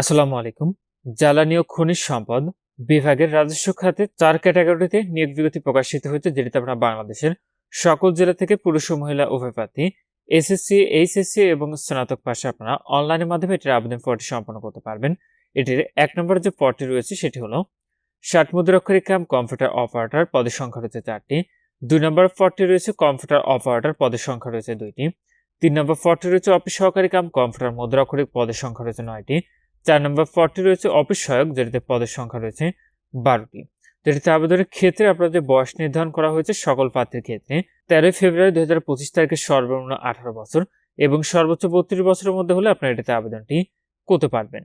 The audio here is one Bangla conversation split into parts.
আসসালামু আলাইকুম। জ্বালানি ও খনিজ সম্পদ বিভাগের রাজস্ব খাতে চার ক্যাটাগরিতে নিয়োগ বিজ্ঞপ্তি প্রকাশিত হয়েছে, যেটিতে আপনারা বাংলাদেশের সকল জেলা থেকে পুরুষ ও মহিলা উভয় প্রার্থী, এসএসসি, এইচএসসি এবং স্নাতক পাশে আপনারা অনলাইনের মাধ্যমে এটির আবেদন পদটি সম্পন্ন করতে পারবেন। এটির এক নম্বর যে পদটি রয়েছে, সেটি হলো ষাট মুদ্রাক্ষরিক কাম কম্পিউটার অপারেটর পদের সংখ্যা রয়েছে চারটি। দুই নম্বর পদটি রয়েছে কম্পিউটার অপারেটর পদের সংখ্যা রয়েছে দুইটি। তিন নম্বর পদটি রয়েছে অফিস সহকারী কাম কম্পিউটার মুদ্রাক্ষরিক পদের সংখ্যা রয়েছে নয়টি। চার নম্বর পদটি রয়েছে অফিস সহায়ক যেটিতে পদের সংখ্যা রয়েছে বারোটি। যেটিতে আবেদনের ক্ষেত্রে আপনার যে বয়স নির্ধারণ করা হয়েছে সকল প্রার্থীর ক্ষেত্রে। তেরোই ফেব্রুয়ারি দু হাজার পঁচিশ তারিখে সর্বনিম্ন আঠারো বছর এবং সর্বোচ্চ বত্রিশ বছরের মধ্যে হলে আপনারা এটিতে আবেদনটি করতে পারবেন।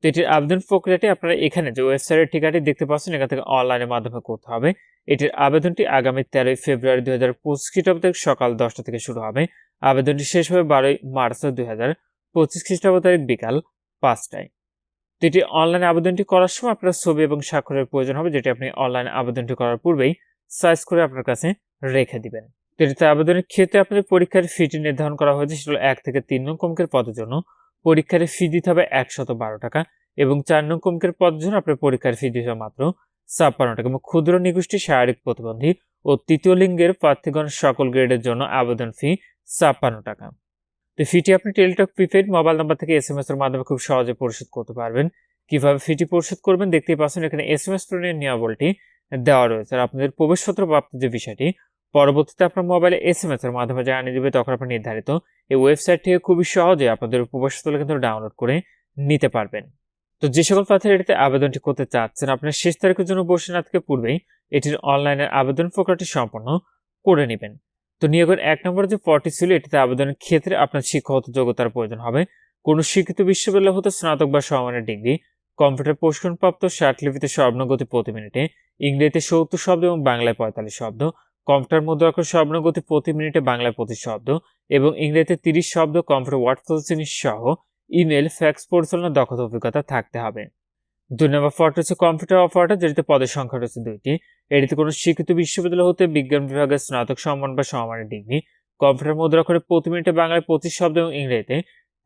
তো এটির আবেদন প্রক্রিয়াটি আপনারা এখানে যে ওয়েবসাইটের ঠিকাটি দেখতে পাচ্ছেন, এখান থেকে অনলাইনের মাধ্যমে করতে হবে। এটির আবেদনটি আগামী তেরোই ফেব্রুয়ারি দু হাজার পঁচিশ খ্রিস্টাব্দ সকাল দশটা থেকে শুরু হবে। আবেদনটি শেষ হবে বারোই মার্চ দুই হাজার পঁচিশ খ্রিস্টাব্দ তারিখ বিকাল পাঁচটায়। তো অনলাইন আবেদনটি করার সময় আপনার ছবি এবং স্বাক্ষরের প্রয়োজন হবে, যেটি আপনি অনলাইন আবেদনটি করার পূর্বেই সাইজ করে আপনার কাছে রেখে দিবেন। তো আবেদনের ক্ষেত্রে আপনাদের পরীক্ষার ফিটি নির্ধারণ করা হয়েছে, সেটা এক থেকে তিন নং কমকের পদের জন্য। পরীক্ষার ফি দিতে হবে একশত বারো টাকা এবং চার নং কমকের পদের জন্য আপনার পরীক্ষার ফি দিতে হবে মাত্র ছাপ্পান্ন টাকা। এবং ক্ষুদ্র নিগোষ্ঠী শারীরিক প্রতিবন্ধী ও তৃতীয় লিঙ্গের প্রার্থীগণ সকল গ্রেডের জন্য আবেদন ফি ছাপ্পান্ন টাকা। তো ফিটি আপনি টেলিটক প্রিপেড মোবাইল নাম্বার থেকে এস এম এস এর মাধ্যমে খুব সহজে পরিশোধ করতে পারবেন। কীভাবে ফিটি পরিশোধ করবেন দেখতেই পাচ্ছেন এখানে এস এম এস প্রেরণের নিয়মাবলটি দেওয়া রয়েছে। আর আপনাদের প্রবেশপত্র প্রাপ্ত যে বিষয়টি, পরবর্তীতে আপনার মোবাইলে এস এম এস এর মাধ্যমে জানিয়ে দেবে তখন আপনার নির্ধারিত এই ওয়েবসাইট থেকে খুবই সহজে আপনাদের প্রবেশপত্র কিন্তু ডাউনলোড করে নিতে পারবেন। তো যে সকল প্রার্থীরা এটিতে আবেদনটি করতে চাচ্ছেন, আপনার শেষ তারিখের জন্য বসে না থেকে পূর্বেই এটির অনলাইনের আবেদন প্রক্রিয়াটি সম্পন্ন করে নেবেন। তো নিয়োগের এক নম্বর যে পদটি ছিল, এটিতে আবেদনের ক্ষেত্রে আপনার শিক্ষাগত যোগ্যতার প্রয়োজন হবে। কোনো শিক্ষিত বিশ্ববিদ্যালয় হতে স্নাতক বা সমানের ডিগ্রি, কম্পিউটার প্রশিক্ষণপ্রাপ্ত ষাট লিপিতে স্বর্ণগতি প্রতি মিনিটে, ইংরেজিতে সত্তর শব্দ এবং বাংলায় পঁয়তাল্লিশ শব্দ, কম্পিউটার মুদ্রাক্ষর স্বর্ণগতি প্রতি মিনিটে বাংলায় পঁচিশ শব্দ এবং ইংরেজিতে তিরিশ শব্দ, কম্পিউটার ওয়ার্ড প্রসেসিং সহ ইমেল, ফ্যাক্স পরিচালনার দক্ষতা অভিজ্ঞতা থাকতে হবে। দুই নম্বর পদটি হচ্ছে কম্পিউটার অপারেটর, যেটিতে পদের সংখ্যা রয়েছে দুইটি। এটিতে কোনো শিক্ষিত বিশ্ববিদ্যালয় হতে বিজ্ঞান বিভাগের স্নাতক সম্মান বা সমমানের ডিগ্রি। কম্পিউটার মুদ্রাক্ষরে প্রতি মিনিটে বাংলায় পঁচিশ শব্দ এবং ইংরেজিতে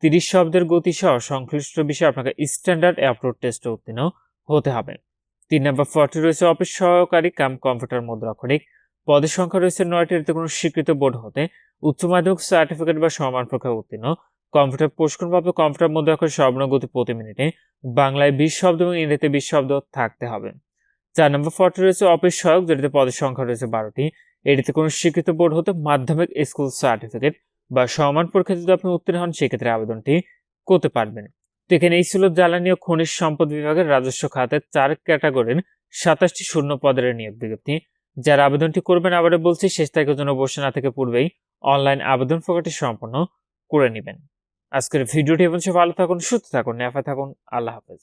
তিরিশ শব্দের গতি সহ সংশ্লিষ্ট বিষয়ে আপনাকে স্ট্যান্ডার্ড অ্যাপ্রোড টেস্টে উত্তীর্ণ হতে হবে। তিন নম্বর পদটি রয়েছে অফিস সহকারী কাম কম্পিউটার মুদ্রাক্ষরিক পদের সংখ্যা রয়েছে নয়টি এতে কোনো স্বীকৃত বোর্ড হতে উচ্চ মাধ্যমিক, সার্টিফিকেট বা সমান পরীক্ষায় উত্তীর্ণ কম্পিউটার প্রশিক্ষণপ্রাপ্ত কম্পিউটার মুদ্রাক্ষর সর্বনগতি প্রতি মিনিটে বাংলায় বিশ শব্দ এবং ইংরেজিতে বিশ শব্দ থাকতে হবে। চার নম্বর পদটি রয়েছে অফিস সহায়ক, যেটিতে পদের সংখ্যা রয়েছে বারোটি। এটিতে কোনো স্বীকৃত বোর্ড হতে মাধ্যমিক স্কুল সার্টিফিকেট বা সমান পরীক্ষা যদি আপনি উত্তীর্ণ হন, সেক্ষেত্রে আবেদনটি করতে পারবেন। তো এখানে এই ছিল জ্বালানি ও খনিজ সম্পদ বিভাগের রাজস্ব খাতের চার ক্যাটাগরির সাতাশটি শূন্য পদের নিয়োগ বিজ্ঞপ্তি। যারা আবেদনটি করবেন, আবারও বলছি, শেষ তারিখের জন্য বসে না থেকে পূর্বেই অনলাইন আবেদন প্রক্রিয়াটি সম্পন্ন করে নেবেন। আজকের ভিডিওটি এবং ভালো থাকুন সুস্থ থাকুন নেফা থাকুন। আল্লাহ হাফেজ।